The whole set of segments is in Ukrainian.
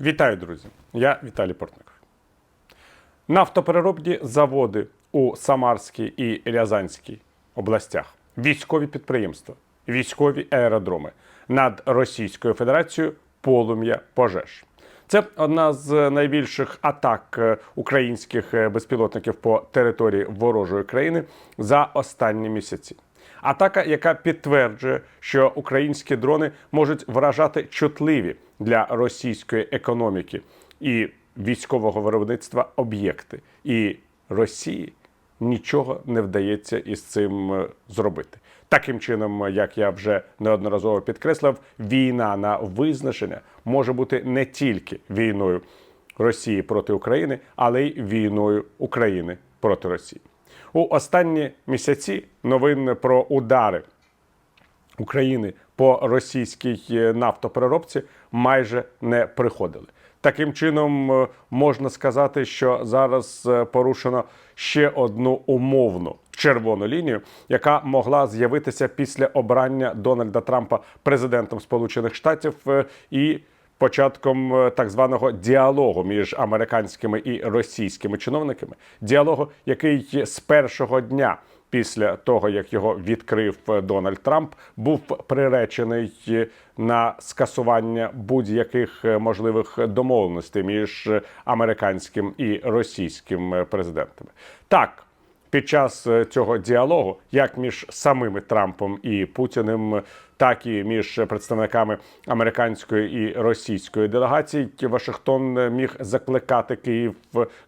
Вітаю, друзі! Я Віталій Портников. Нафтопереробні заводи у Самарській і Рязанській областях, військові підприємства, військові аеродроми над Російською Федерацією полум'я пожеж. Це одна з найбільших атак е, українських е, безпілотників по території ворожої країни за останні місяці. Атака, яка підтверджує, що українські дрони можуть вражати чутливі для російської економіки і військового виробництва об'єкти, і Росії нічого не вдається із цим е, зробити. Таким чином, як я вже неодноразово підкреслив, війна на визначення може бути не тільки війною Росії проти України, але й війною України проти Росії. У останні місяці новин про удари України по російській е, нафтопереробці майже не приходили. Таким чином е, можна сказати, що зараз е, порушено ще одну умовну червону лінію, яка могла з'явитися після обрання Дональда Трампа президентом Сполучених Штатів і початком е, так званого діалогу між американськими і російськими чиновниками. Діалогу, який з першого дня після того, як його відкрив е, Дональд Трамп, був приречений е, на скасування будь-яких можливих домовленостей між американським і російським президентами. Так. Під час цього діалогу, як між самими Трампом і Путіним, так і між представниками американської і російської делегацій, Вашингтон міг закликати Київ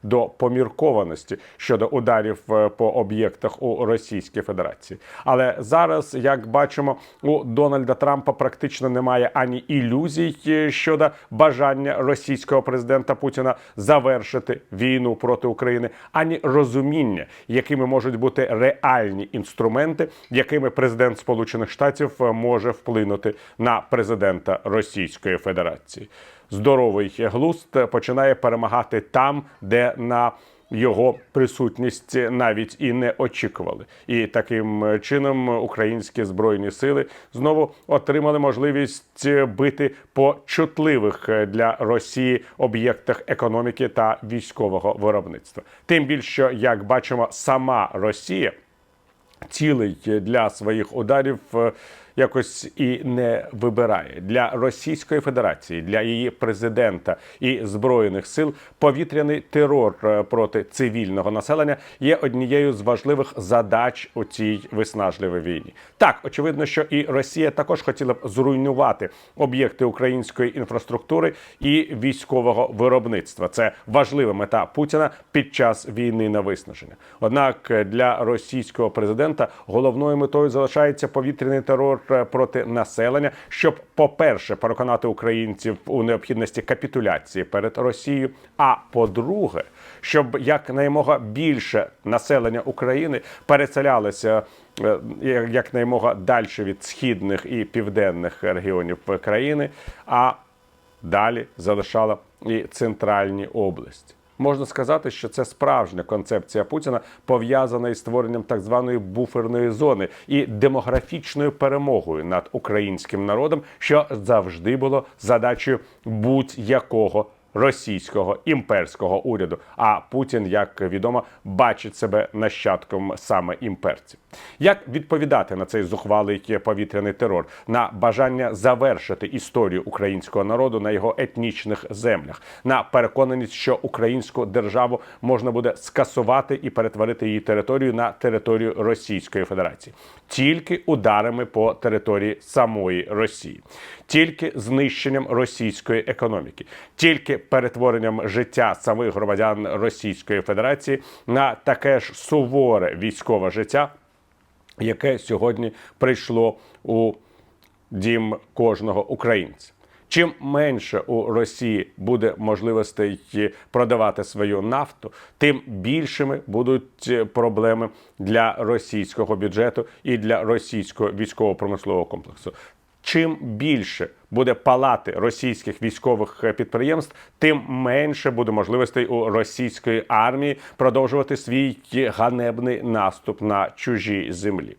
до поміркованості щодо ударів е, по об'єктах у Російській Федерації. Але зараз, як бачимо, у Дональда Трампа практично немає ані ілюзій е, щодо бажання російського президента Путіна завершити війну проти України, ані розуміння, якими можуть бути реальні інструменти, якими президент Сполучених Штатів е, може вплинути на президента Російської Федерації. Здоровий глузд починає перемагати там, де на його присутність навіть і не очікували, і таким чином українські збройні сили знову отримали можливість бити по чутливих для Росії об'єктах економіки та військового виробництва. Тим більше, як бачимо, сама Росія цілей для своїх ударів якось і не вибирає для Російської Федерації, для її президента і збройних сил. Повітряний терор е, проти цивільного населення є однією з важливих задач у цій виснажливій війні. Так, очевидно, що і Росія також хотіла б зруйнувати об'єкти української інфраструктури і військового виробництва. Це важлива мета Путіна під час війни на виснаження. Однак для російського президента головною метою залишається повітряний терор е, проти населення, щоб, по-перше, переконати українців у необхідності капітуляції перед Росією. А по-друге, щоб якнаймога більше населення України переселялося е, якнаймога далі від східних і південних регіонів країни, а далі залишала і центральні області. Можна сказати, що це справжня концепція Путіна пов'язана із створенням так званої буферної зони і демографічною перемогою над українським народом, що завжди було задачею будь-якого російського імперського уряду. А Путін, як відомо, бачить себе нащадком саме імперців. Як відповідати на цей зухвалий повітряний терор, на бажання завершити історію українського народу на його етнічних землях, на переконаність, що українську державу можна буде скасувати і перетворити її територію на територію Російської Федерації, тільки ударами по території самої Росії, тільки знищенням російської економіки, тільки перетворенням життя самих громадян Російської Федерації на таке ж суворе військове життя яке сьогодні прийшло у дім кожного українця. Чим менше у Росії буде можливостей продавати свою нафту, тим більшими будуть проблеми для російського бюджету і для російського військово-промислового комплексу. Чим більше буде палати російських військових підприємств, тим менше буде можливостей у російської армії продовжувати свій ганебний наступ на чужій землі.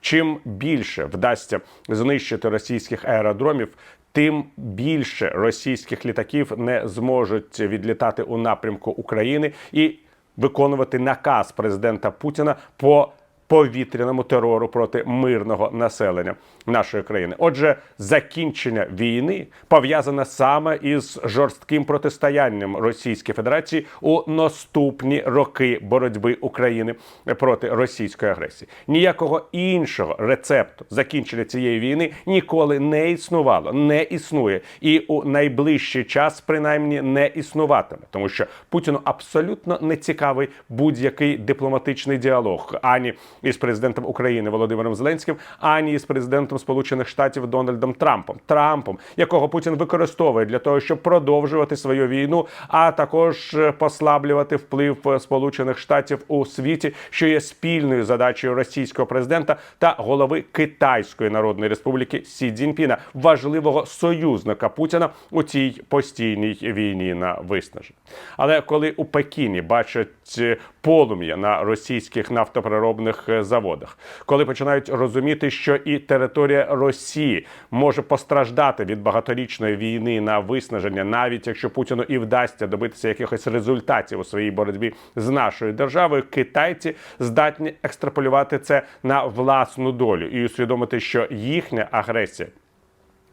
Чим більше вдасться знищити російських аеродромів, тим більше російських літаків не зможуть відлітати у напрямку України і виконувати наказ президента Путіна по повітряному терору проти мирного населення нашої країни. Отже, закінчення війни пов'язане саме із жорстким протистоянням Російської Федерації у наступні роки боротьби України проти російської агресії. Ніякого іншого рецепту закінчення цієї війни ніколи не існувало, не існує і у найближчий час, принаймні, не існуватиме, тому що Путіну абсолютно не цікавий будь-який дипломатичний діалог ані із президентом України Володимиром Зеленським, ані із президентом Сполучених Штатів Дональдом Трампом, Трампом, якого Путін використовує для того, щоб продовжувати свою війну, а також е, послаблювати вплив е, Сполучених Штатів у світі, що є спільною задачею російського президента та голови Китайської Народної Республіки Сі Цзіньпіна, важливого союзника Путіна у цій постійній війні на виснаження. Але коли у Пекіні бачать е, полум'я на російських нафтопереробних е, заводах, коли починають розуміти, що і територія Росії може постраждати від багаторічної війни на виснаження, навіть якщо Путіну і вдасться добитися якихось результатів у своїй боротьбі з нашою державою, китайці здатні екстраполювати це на власну долю і усвідомити, що їхня агресія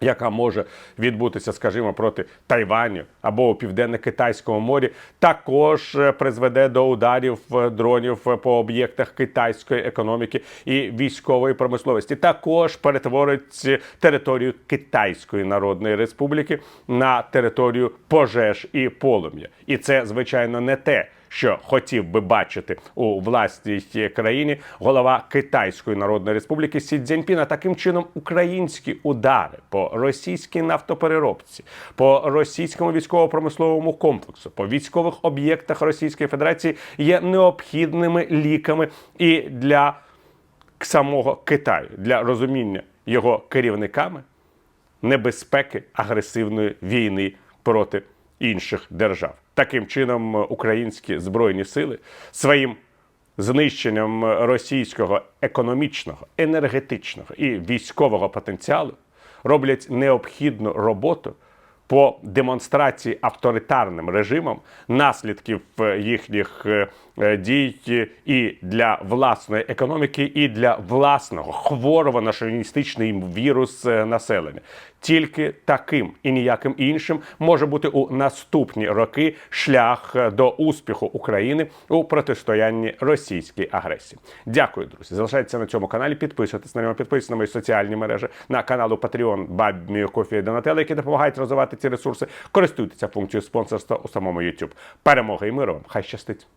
яка може відбутися, скажімо, проти Тайваню або у південно-китайському морі, також е, призведе до ударів е, дронів е, по об'єктах китайської економіки і військової промисловості. Також перетворить територію Китайської Народної Республіки на територію пожеж і полум'я. І це, звичайно, не те що хотів би бачити у власній країні голова Китайської Народної Республіки Сі Цзіньпіна. Таким чином, українські удари по російській нафтопереробці, по російському військово-промисловому комплексу, по військових об'єктах Російської Федерації є необхідними ліками і для самого Китаю для розуміння його керівниками небезпеки агресивної війни проти інших держав. Таким чином, українські збройні сили своїм знищенням російського економічного, енергетичного і військового потенціалу роблять необхідну роботу по демонстрації авторитарним режимам наслідків е, їхніх е, дій і для власної економіки, і для власного хворого на шовіністичний вірус е, населення. Тільки таким і ніяким іншим може бути у наступні роки шлях е, до успіху України у протистоянні російській агресії. Дякую, друзі. Залишайтеся на цьому каналі. Підписуйтесь на нього, підписуйтесь на мої соціальні мережі на каналу Patreon Бабмі Кофі і Донателло, які допомагають розвивати ці ресурси. Користуйтеся функцією спонсорства у самому YouTube. Перемоги і миру вам! Хай щастить!